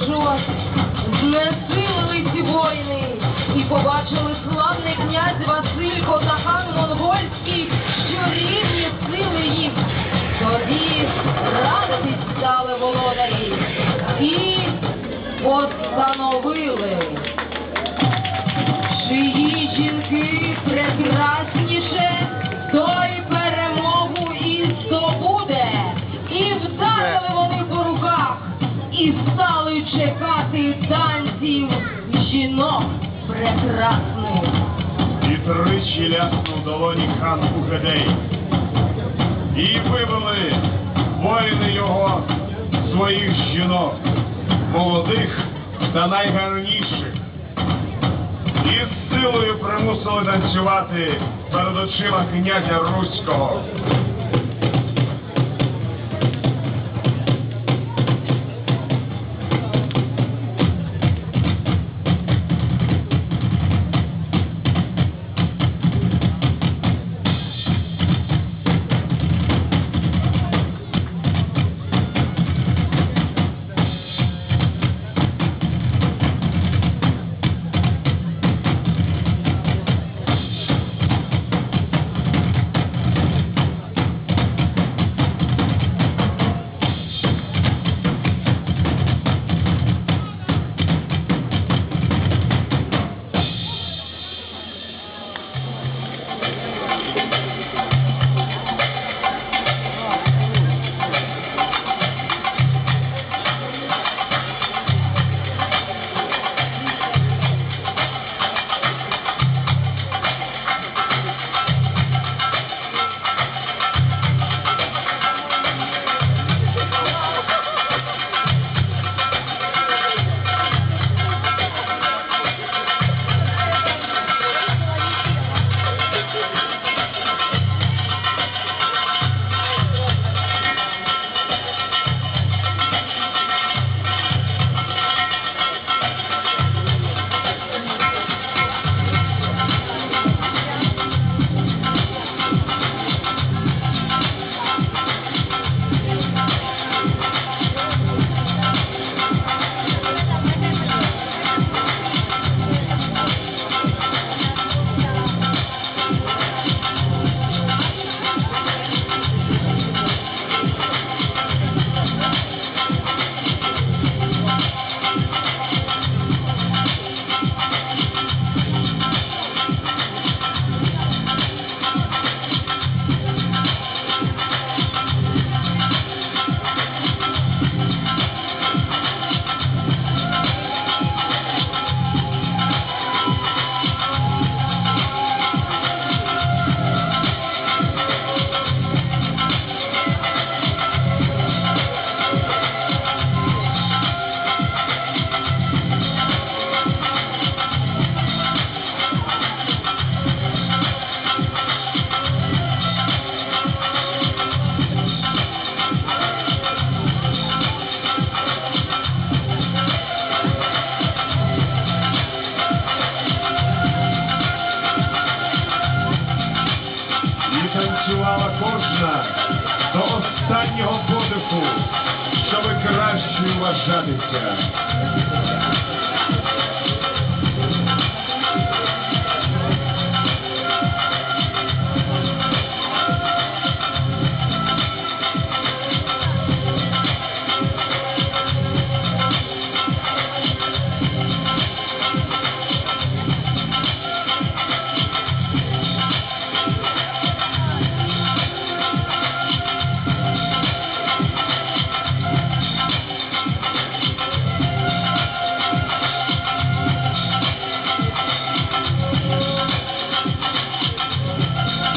нашого знесилили ці воїни і побачили славний князь Василь Козахан Монгольський. чекати танців жінок прекрасних. І тричі ляснув долоні хан Угадей. І вибили воїни його своїх жінок, молодих та найгарніших. І з силою примусили танцювати перед очима князя Руського. Кожна до останнього подиху, щоб краще вважатися.